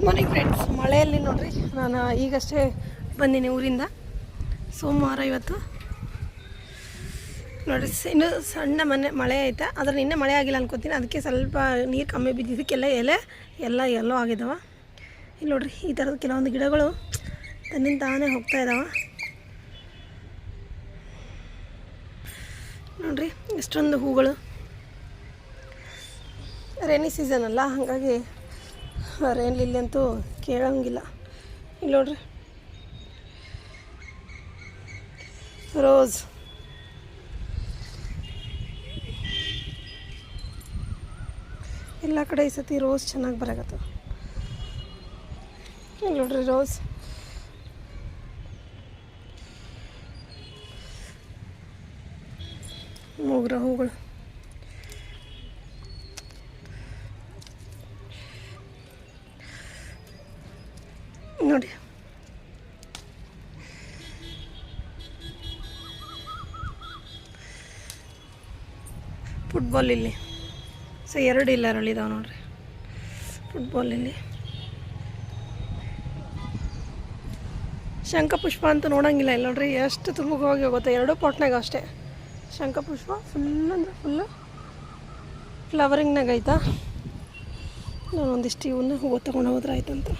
Good morning friends ಮಳೆಯಲ್ಲಿ ನೋಡ್ರಿ, ನಾನು ಈಗಷ್ಟೇ ಬಂದೀನಿ ಊರಿಂದ. ಸೋಮವಾರ ಇವತ್ತು. ನೋಡ್ರಿ ಇನ್ನು ಸಣ್ಣ ಮನೆ, ಮಳೆ ಐತೆ. ಆದ್ರೆ ನಿನ್ನೆ ಮಳೆ ಆಗಿಲ್ಲ ಅನ್ಕೋತೀನಿ. ಅದಕ್ಕೆ ಸ್ವಲ್ಪ ನೀರು ಕಮ್ಮಿ ಬಿದ್ದಿದ್ದಕ್ಕೆಲ್ಲ ಎಲೆ, ಎಲ್ಲ ಎಲ್ಲೋ ಆಗಿದಾವ. ಇಲ್ಲಿ ನೋಡ್ರಿ, ಈ ಥರದ ಕೆಲವೊಂದು ಗಿಡಗಳು ತನ್ನಿಂದ ತಾನೇ ಹೋಗ್ತಾ ಇದ್ದಾವೆ ನೋಡ್ರಿ, ಎಷ್ಟೊಂದು ಹೂಗಳು. ರೇನಿ ಸೀಸನ್ ಅಲ್ಲ, ಹಾಗಾಗಿ ರೇನ್ ಲಿಲ್ಲಿ ಅಂತೂ ಕೇಳೋಂಗಿಲ್ಲ. ಇಲ್ಲಿ ನೋಡ್ರಿ. ರೋಸ್. ಎಲ್ಲ ಕಡೆ ಈ ಸತಿ ರೋಸ್ ಚೆನ್ನಾಗಿ ಬರಾಕತ್ತ ಇಲ್ಲಿ ನೋಡ್ರಿ ರೋಸ್. ಮೂಗ್ರ ಹೂಗಳು ನೋಡಿ. ಫುಟ್ಬಾಲ್ ಇಲ್ಲಿ. ಸೊ ಎರಡು ಇಲ್ಲ ಇದಾವೆ ನೋಡ್ರಿ. ಫುಟ್ಬಾಲ್ ಇಲ್ಲಿ. ಶಂಖಪುಷ್ಪ ಅಂತ ನೋಡಂಗಿಲ್ಲ ಇಲ್ಲ ನೋಡ್ರಿ. ಎಷ್ಟು ಹೋಗಿ ಹೋಗುತ್ತೆ ಎರಡು ಪಾಟ್ನಾಗ ಅಷ್ಟೇ. ಶಂಖಪುಷ್ಪ ಫುಲ್ ಅಂದ್ರೆ ಫುಲ್ಲು ಫ್ಲವರಿಂಗ್ನಾಗ ಐತಾ? ನಾನು ಒಂದಿಷ್ಟು ಇವನ್ನ ಹೂವು ತೊಗೊಂಡು ಹೋದ್ರೆ ಆಯ್ತಂತ.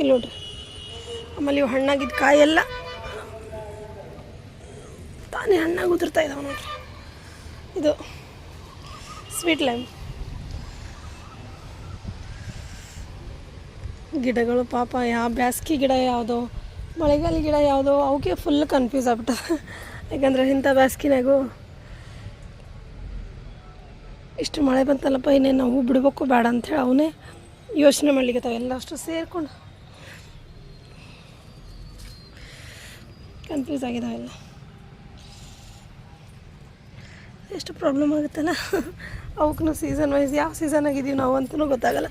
ಇಲ್ಲಿ ನೋಡ್ರಿ. ಆಮೇಲೆ ಇವು ಹಣ್ಣಾಗಿದ್ದ ಕಾಯೆಲ್ಲ ತಾನೇ ಹಣ್ಣಾಗಿ ಉದುರ್ತಾ ಇದಾವೆ ನೋಡ್ರಿ. ಇದು ಸ್ವೀಟ್ ಲೈಮ್ ಗಿಡಗಳು ಪಾಪ ಯಾವ ಬ್ಯಾಸ್ಗೆ ಗಿಡ ಯಾವುದೋ, ಮಳೆಗಾಲ ಗಿಡ ಯಾವುದೋ ಅವಕ್ಕೆ ಫುಲ್ ಕನ್ಫ್ಯೂಸ್ ಆಗ್ಬಿಟ್ಟ ಯಾಕಂದ್ರೆ ಇಂಥ ಬ್ಯಾಸ್ಗಿನಾಗೂ ಇಷ್ಟು ಮಳೆ ಬಂತಲ್ಲಪ್ಪ, ಇನ್ನೇನು ನಾವು ಬಿಡ್ಬೇಕು ಬೇಡ ಅಂಥೇಳಿ ಅವನೇ ಯೋಚನೆ ಮಾಡ್ಲಿಕ್ಕೆ ಎಲ್ಲ ಅಷ್ಟು ಸೇರ್ಕೊಂಡು ಕನ್ಫ್ಯೂಸ್ ಆಗಿದಾವೆಲ್ಲ ಎಷ್ಟು ಪ್ರಾಬ್ಲಮ್ ಆಗುತ್ತಲ್ಲ ಅವಕ್ಕೂ ಸೀಸನ್ ವೈಸ್ ಯಾವ ಸೀಸನ್ ಆಗಿದ್ದೀವಿ ನಾವು ಅಂತಲೂ ಗೊತ್ತಾಗಲ್ಲ.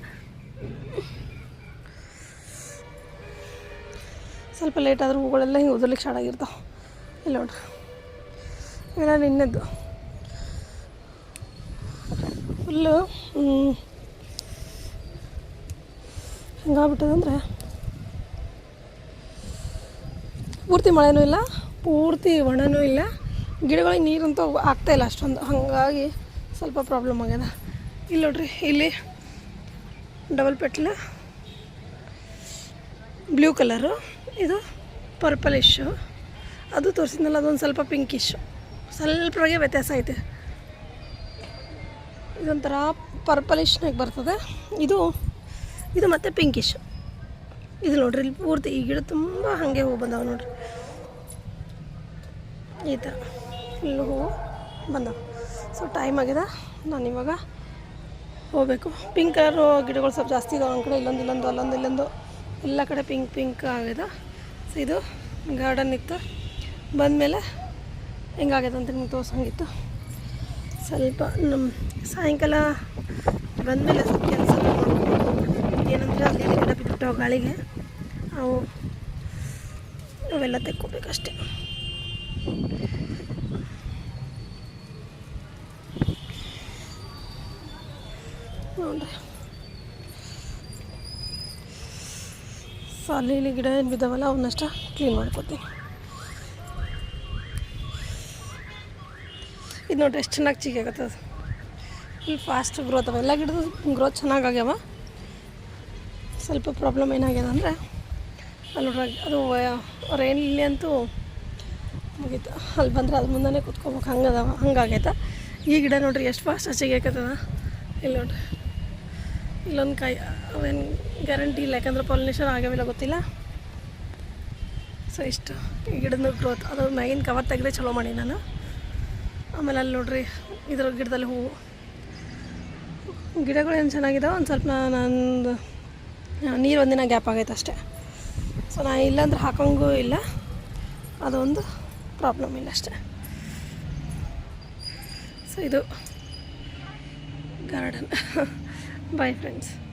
ಸ್ವಲ್ಪ ಲೇಟ್ ಆದರೂ ಹೂಗಳೆಲ್ಲ ಹಿಂಗೆ ಉದರ್ಲಿಕ್ಕೆ ಸ್ಟಾರ್ಟ್ ಆಗಿರ್ತಾವೆ. ಇಲ್ಲ ನೋಡ್ರಿ ಇಲ್ಲ ನಿನ್ನೆದ್ದು. ಫುಲ್ಲು ಹೆಂಗಾಗ್ಬಿಟ್ಟದಂದ್ರೆ ಪೂರ್ತಿ ಮಳೆನೂ ಇಲ್ಲ? ಪೂರ್ತಿ ಒಣನೂ ಇಲ್ಲ. ಗಿಡಗಳಿಗೆ ನೀರಂತೂ ಆಗ್ತಾ ಇಲ್ಲ ಅಷ್ಟೊಂದು. ಹಾಗಾಗಿ ಸ್ವಲ್ಪ ಪ್ರಾಬ್ಲಮ್ ಆಗ್ಯದ. ಇಲ್ಲಿ ನೋಡ್ರಿ, ಇಲ್ಲಿ ಡಬಲ್ ಪೆಟ್ಲ ಬ್ಲೂ ಕಲರು ಇದು ಪರ್ಪಲಿಶು ಅದು ತೋರಿಸಿದ್ನಲ್ಲ, ಅದೊಂದು ಸ್ವಲ್ಪ ಪಿಂಕಿಶು ಸ್ವಲ್ಪವಾಗೆ ವ್ಯತ್ಯಾಸ ಐತೆ. ಇದೊಂಥರ ಪರ್ಪಲಿಶ್ನಾಗ ಬರ್ತದೆ. ಇದು ಇದು ಮತ್ತು ಪಿಂಕಿಶ್ ಇದು ನೋಡ್ರಿ, ಇಲ್ಲಿ ಪೂರ್ತಿ ಈ ಗಿಡ ತುಂಬ ಹಾಗೆ ಹೂವು ಬಂದಾವೆ ನೋಡ್ರಿ. ಈ ಥರ ಫುಲ್ಲು ಹೂವು ಬಂದಾವೆ. ಸೊ ಟೈಮ್ ಆಗಿದೆ. ನಾನು ಇವಾಗ ಹೋಗಬೇಕು. ಪಿಂಕ್ ಕಲರು ಗಿಡಗಳು ಸ್ವಲ್ಪ ಜಾಸ್ತಿ ಇದಾವೆ ಒಂದು ಕಡೆ, ಇಲ್ಲೊಂದು ಇಲ್ಲೊಂದು, ಅಲ್ಲೊಂದು, ಇಲ್ಲೊಂದು. ಎಲ್ಲ ಕಡೆ ಪಿಂಕ್ ಪಿಂಕ್ ಆಗಿದೆ. ಸೊ ಇದು ಗಾರ್ಡನ್ ಇತ್ತು. ಬಂದಮೇಲೆ ಹೆಂಗಾಗಿದೆ ಅಂತ ನಿಮ್ಗೆ ತೋರ್ಸಂಗಿತ್ತು. ಸ್ವಲ್ಪ ನಮ್ಮ ಸಾಯಂಕಾಲ ಬಂದಮೇಲೆ ಸ್ವಲ್ಪ ಕೆಲಸ ಏನಂದರೆ ಅಲ್ಲಿ ಬಿಟ್ಬಿಟ್ಟು ಗಾಳಿಗೆ ಅವು ಅವೆಲ್ಲ ತೆಕ್ಕೋಬೇಕಷ್ಟೆ. ನೋಡ್ರಿ ಅಲ್ಲಿ ಇಲ್ಲಿ ಗಿಡ ಏನು ಬಿದ್ದಾವಲ್ಲ ಅವನ್ನಷ್ಟ ಕ್ಲೀನ್ ಮಾಡ್ಕೊತೀನಿ. ಇದು ನೋಡ್ರಿ, ಎಷ್ಟು ಚೆನ್ನಾಗಿ ಚಿಗಾಗತ್ತದ ಇಲ್ಲಿ ಫಾಸ್ಟ್ ಗ್ರೋತ್ ಅವ ಎಲ್ಲ ಗಿಡದ ಗ್ರೋತ್ ಚೆನ್ನಾಗಿ ಆಗ್ಯಾವ? ಸ್ವಲ್ಪ ಪ್ರಾಬ್ಲಮ್ ಏನಾಗ್ಯದ ಅಂದರೆ, ಅಲ್ಲಿ ಅದು ರೈನ್ ಇಲ್ಲಿ ಅಂತೂ ಮುಗೀತು. ಅಲ್ಲಿ ಬಂದರೆ ಅದ್ರ ಮುಂದೆ ಕುತ್ಕೋಬೇಕು. ಹಂಗದ ಹಂಗಾಗೈತ ಈ ಗಿಡ ನೋಡ್ರಿ, ಎಷ್ಟು ಫಾಸ್ಟ್ ಹಚ್ಚಿಗೆ ಇಲ್ಲಿ ನೋಡ್ರಿ. ಇಲ್ಲೊಂದು ಕಾಯಿ, ಅವೇನು ಗ್ಯಾರಂಟಿ ಇಲ್ಲ. ಯಾಕಂದ್ರೆ ಪಾಲಿನೇಷನ್ ಆಗ್ಯಾವಿಲ್ಲ ಗೊತ್ತಿಲ್ಲ. ಸೊ ಇಷ್ಟು. ಈ ಗಿಡದ ಗ್ರೋತ್ ಅದು ಮ್ಯಾಗಿನ ಕವರ್ ತೆಗೆದೇ ಚಲೋ ಮಾಡಿ ನಾನು. ಆಮೇಲೆ ಅಲ್ಲಿ ನೋಡ್ರಿ ಇದ್ರ ಗಿಡದಲ್ಲಿ ಹೂವು. ಗಿಡಗಳು ಏನು ಚೆನ್ನಾಗಿದಾವೆ? ಒಂದು ಸ್ವಲ್ಪ ನಂದು ನೀರು ಒಂದಿನ ಗ್ಯಾಪ್ ಆಗೈತೆ ಅಷ್ಟೇ. ಸೊ ನಾ ಇಲ್ಲಾಂದ್ರೆ ಹಾಕೋಂಗೂ ಇಲ್ಲ. ಅದೊಂದು ಪ್ರಾಬ್ಲಮ್ ಇಲ್ಲ ಅಷ್ಟೇ. ಸೊ ಇದು ಗಾರ್ಡನ್. Bye friends